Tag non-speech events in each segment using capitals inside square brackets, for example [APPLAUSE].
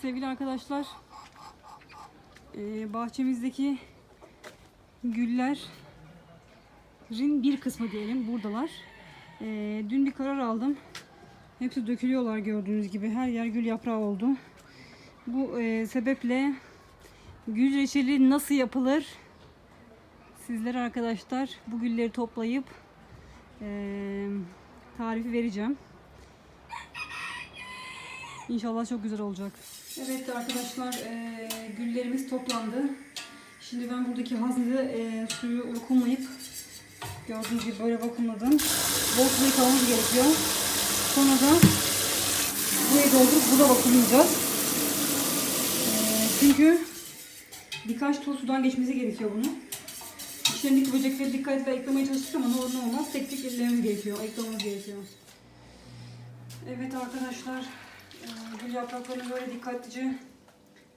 Sevgili arkadaşlar, eee, bahçemizdeki güllerin bir kısmı diyelim buradalar. Eee, dün bir karar aldım. Hepsi dökülüyorlar gördüğünüz gibi. Her yer gül yaprağı oldu. Bu eee, sebeple gül reçeli nasıl yapılır? Sizlere arkadaşlar bu gülleri toplayıp tarifi vereceğim. İnşallah çok güzel olacak. Evet arkadaşlar eee, güllerimiz toplandı. Şimdi ben buradaki hazırı eee, suyu vakumlayıp gördüğünüz gibi böyle vakumladım. Bol su yıkamamız gerekiyor. Sonra da burayı doldurup burada vakumlayacağız. Eee, çünkü birkaç tur sudan geçmesi gerekiyor bunu. İçlerindeki böcekleri dikkatle ayıklamaya çalıştık ama ne olur ne olmaz tek tek ellememiz gerekiyor, ayıklamamız gerekiyor. Evet arkadaşlar, e, gül yapraklarını böyle dikkatlice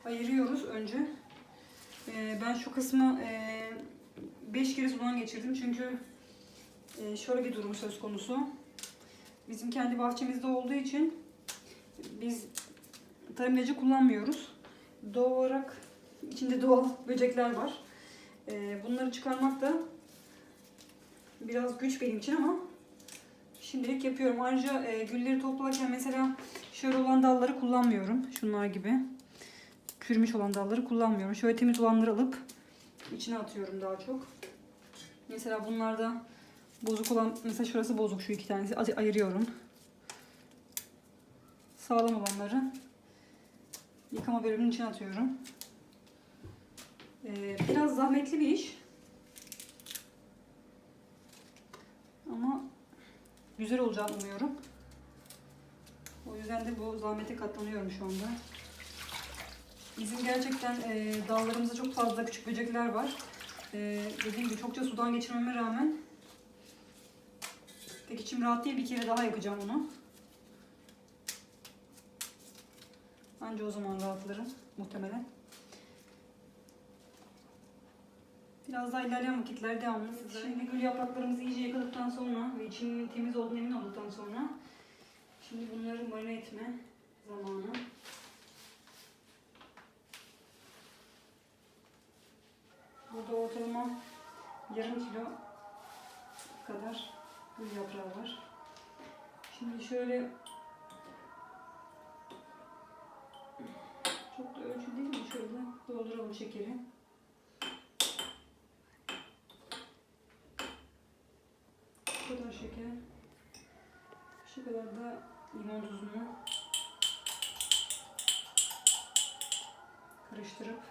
ayırıyoruz önce. E, Ben şu kısmı 5 kere sudan geçirdim çünkü e, şöyle bir durum söz konusu. Bizim kendi bahçemizde olduğu için biz tarım ilacı kullanmıyoruz. Doğal olarak içinde doğal [LAUGHS] böcekler var. E, Bunları çıkarmak da biraz güç benim için ama Şimdilik yapıyorum. Ayrıca e, gülleri toplarken mesela şöyle olan dalları kullanmıyorum. Şunlar gibi. Kürümüş olan dalları kullanmıyorum. Şöyle temiz olanları alıp içine atıyorum daha çok. Mesela bunlarda bozuk olan, mesela şurası bozuk şu iki tanesi ay- ayırıyorum. Sağlam olanları yıkama bölümünün içine atıyorum. E, biraz zahmetli bir iş. Ama güzel olacağını umuyorum. O yüzden de bu zahmete katlanıyorum şu anda. Bizim gerçekten e, dallarımızda çok fazla küçük böcekler var. E, dediğim gibi çokça sudan geçirmeme rağmen pek içim rahat değil. Bir kere daha yapacağım onu. Anca o zaman rahatlarım muhtemelen. Biraz daha ilerleyen vakitlerde devamlı. Şimdi gül yapraklarımızı iyice yıkadıktan sonra ve içinin temiz olduğunu emin olduktan sonra şimdi bunları marine etme zamanı. Burada ortalama yarım kilo kadar gül yaprağı var. Şimdi şöyle çok da ölçü değil mi? Şöyle dolduralım şekeri. Bu kadar şeker. Şu kadar da limon tuzunu karıştırıp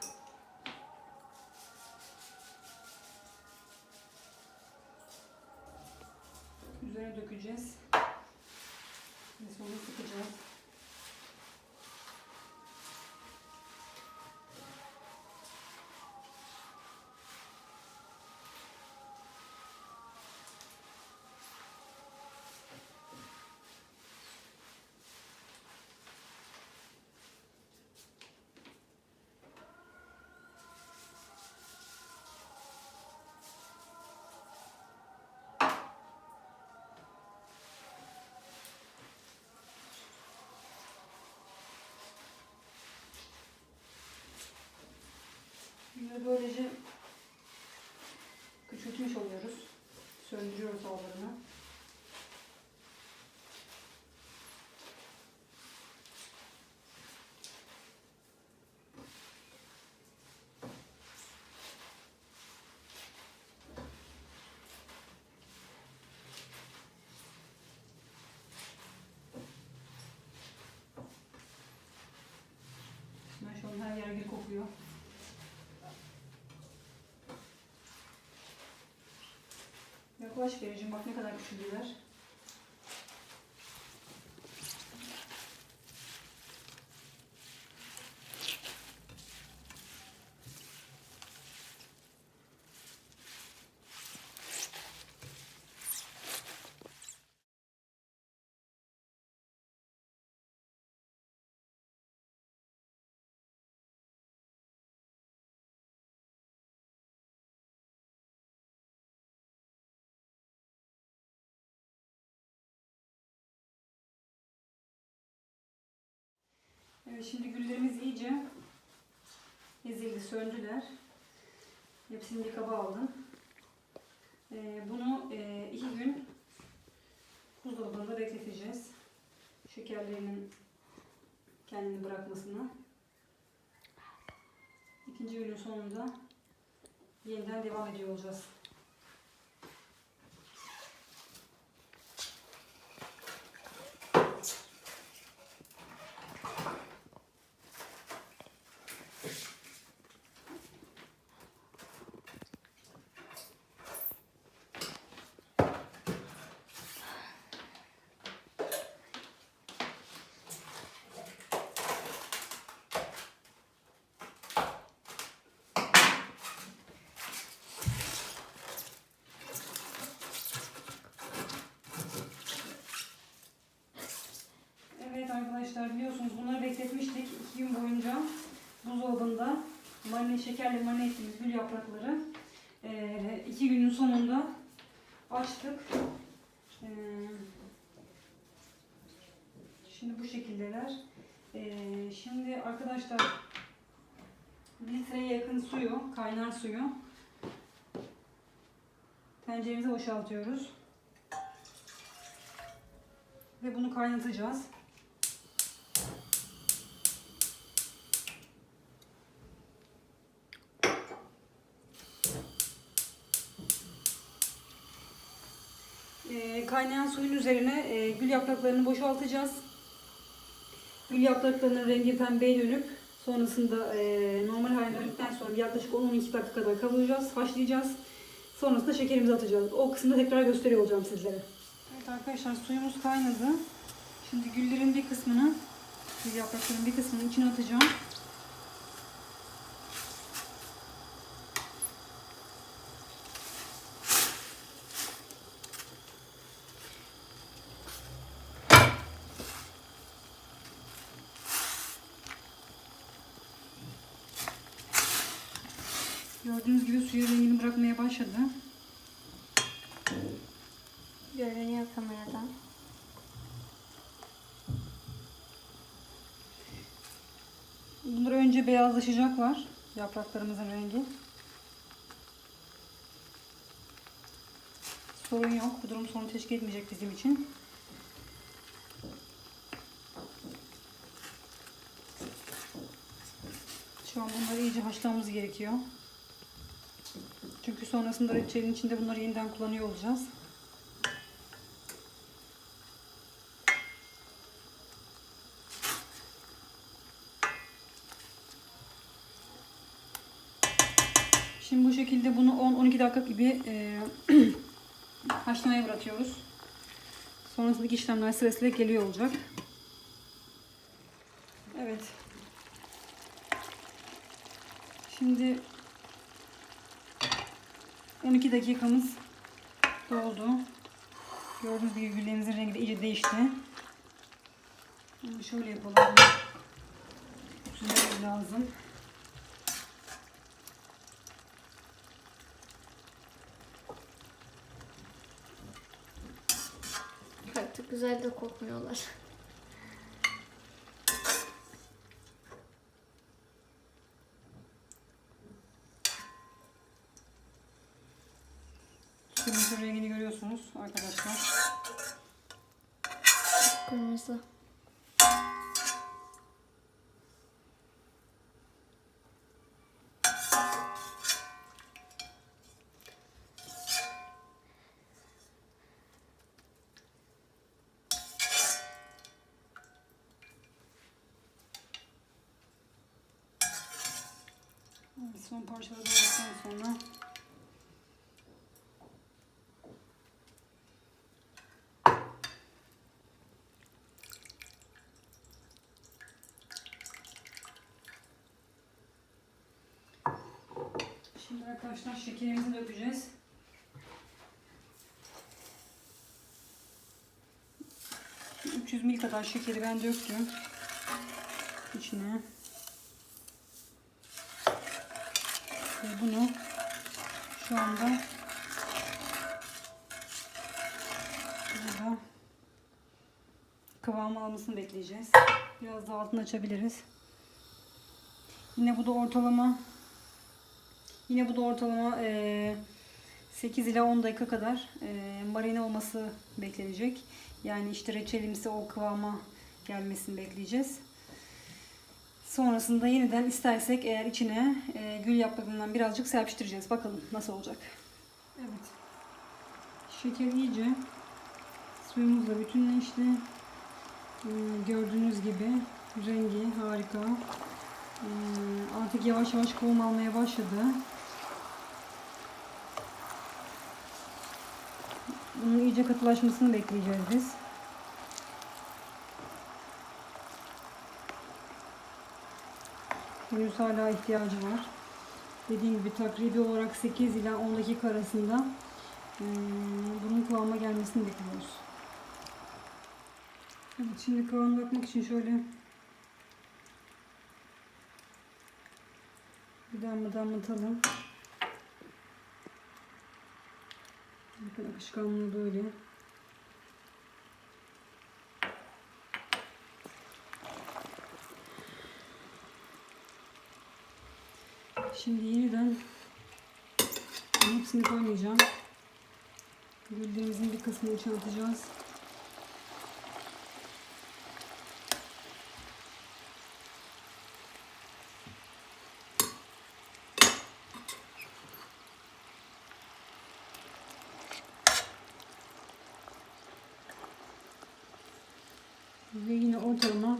üzerine dökeceğiz. Ve sonra sıkacağız. Ve böylece küçültmüş oluyoruz. Söndürüyoruz dallarını. Ben şu an her yer gül kokuyor. Yaklaş vereceğim bak ne kadar küçüldüler. Evet şimdi güllerimiz iyice ezildi, söndüler. Hepsini bir kaba aldım. Ee, bunu e, iki gün buzdolabında bekleteceğiz. Şekerlerinin kendini bırakmasını. İkinci günün sonunda yeniden devam ediyor olacağız. Evet arkadaşlar biliyorsunuz bunları bekletmiştik iki gün boyunca buzdolabında marine şekerle marine ettiğimiz gül yaprakları ee, iki günün sonunda açtık. Ee, şimdi bu şekildeler. Ee, şimdi arkadaşlar litreye yakın suyu, kaynar suyu tenceremize boşaltıyoruz. Ve bunu kaynatacağız. Ee, kaynayan suyun üzerine e, gül yapraklarını boşaltacağız. Gül yapraklarının rengi pembeye dönüp sonrasında e, normal haline döndükten sonra yaklaşık 10-12 dakika kadar kavuracağız, haşlayacağız. Sonrasında şekerimizi atacağız. O kısmını tekrar gösteriyor olacağım sizlere. Evet arkadaşlar suyumuz kaynadı. Şimdi güllerin bir kısmını, gül yapraklarının bir kısmını içine atacağım. Gördüğünüz gibi suyu rengini bırakmaya başladı. Görünüyor kameradan. Bunlar önce beyazlaşacaklar. Yapraklarımızın rengi. Sorun yok. Bu durum sorun teşkil etmeyecek bizim için. Şu an bunları iyice haşlamamız gerekiyor. Çünkü sonrasında reçelin içinde bunları yeniden kullanıyor olacağız. Şimdi bu şekilde bunu 10-12 dakika gibi e, [CLEARS THROAT] haşlamaya bırakıyoruz. Sonrasındaki işlemler sırasıyla geliyor olacak. Evet. Şimdi 12 dakikamız doldu. Gördüğünüz gibi güllerimizin rengi de iyice değişti. Şimdi şöyle yapalım. Süzmemiz lazım. Artık güzel de kokmuyorlar. Sütümüzün rengini görüyorsunuz arkadaşlar. Kırmızı. Son parçaları doğradıktan sonra Şimdi arkadaşlar şekerimizi dökeceğiz. Bir 300 ml kadar şekeri ben döktüm. İçine. Ve bunu şu anda burada kıvam almasını bekleyeceğiz. Biraz daha altını açabiliriz. Yine bu da ortalama yine bu da ortalama eee, 8 ila 10 dakika kadar eee, marine olması beklenecek. Yani işte reçelimsi o kıvama gelmesini bekleyeceğiz. Sonrasında yeniden istersek eğer içine eee, gül yapraklarından birazcık serpiştireceğiz. Bakalım nasıl olacak. Evet. Şeker iyice suyumuzla bütünleşti. Ee, gördüğünüz gibi rengi harika. Ee, artık yavaş yavaş kıvam almaya başladı. Bunun iyice katılaşmasını bekleyeceğiz biz. Henüz hala ihtiyacı var. Dediğim gibi takribi olarak 8 ila 10 dakika arasında bunun kıvama gelmesini bekliyoruz. Evet şimdi kıvamına bakmak için şöyle bir damla damlatalım. Bakın akışkanlığı böyle. Şimdi yeniden hepsini koymayacağım. Güllerimizin bir kısmını içine atacağız. Ve yine ortalama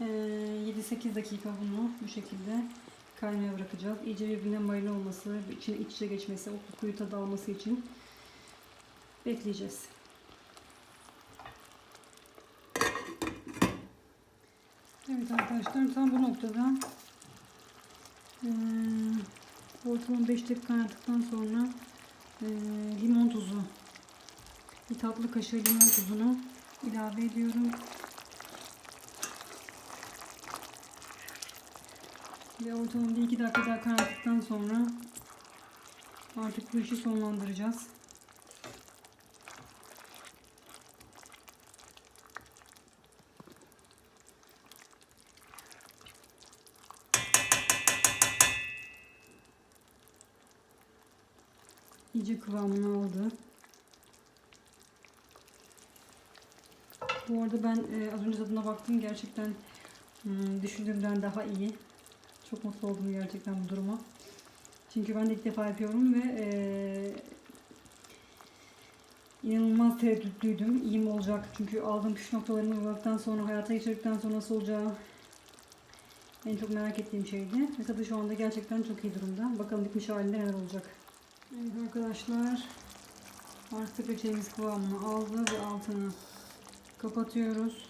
eee, 7-8 dakika bunu bu şekilde kaynamaya bırakacağız. İyice birbirine marine olması, içine iç içe geçmesi, o kokuyu tadı alması için bekleyeceğiz. Evet arkadaşlar tam bu noktada eee ortalama 5 dakika kaynattıktan sonra eee, limon tuzu bir tatlı kaşığı limon tuzunu ilave ediyorum. Ve ortalama 1-2 dakika daha kaynattıktan sonra artık bu işi sonlandıracağız. İyice kıvamını aldı. Bu arada ben e, az önce tadına baktım. Gerçekten hmm, düşündüğümden daha iyi. Çok mutlu oldum gerçekten bu duruma. Çünkü ben de ilk defa yapıyorum ve e, inanılmaz tereddütlüydüm. İyi mi olacak? Çünkü aldığım püf noktalarını uyguladıktan sonra, hayata geçirdikten sonra nasıl olacağı en çok merak ettiğim şeydi. Ve tadı şu anda gerçekten çok iyi durumda. Bakalım bitmiş halinde neler olacak. Evet arkadaşlar. Artık reçelimiz kıvamını aldı ve altını kapatıyoruz.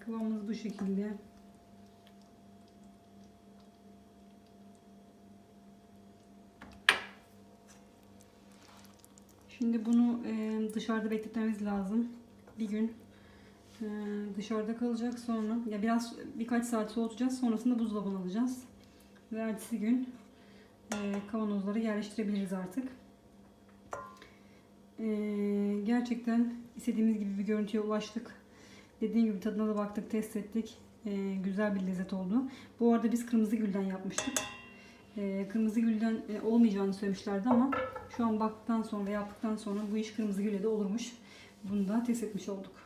Kıvamımız bu şekilde. Şimdi bunu dışarıda bekletmemiz lazım. Bir gün e, dışarıda kalacak sonra ya biraz birkaç saat soğutacağız. Sonrasında buzdolabına alacağız. Ve ertesi gün e, kavanozlara yerleştirebiliriz artık. E, gerçekten istediğimiz gibi bir görüntüye ulaştık. Dediğim gibi tadına da baktık, test ettik. E, güzel bir lezzet oldu. Bu arada biz kırmızı gülden yapmıştık. E, kırmızı gülden e, olmayacağını söylemişlerdi ama şu an baktıktan sonra, yaptıktan sonra bu iş kırmızı gülle de olurmuş. Bunu da test etmiş olduk.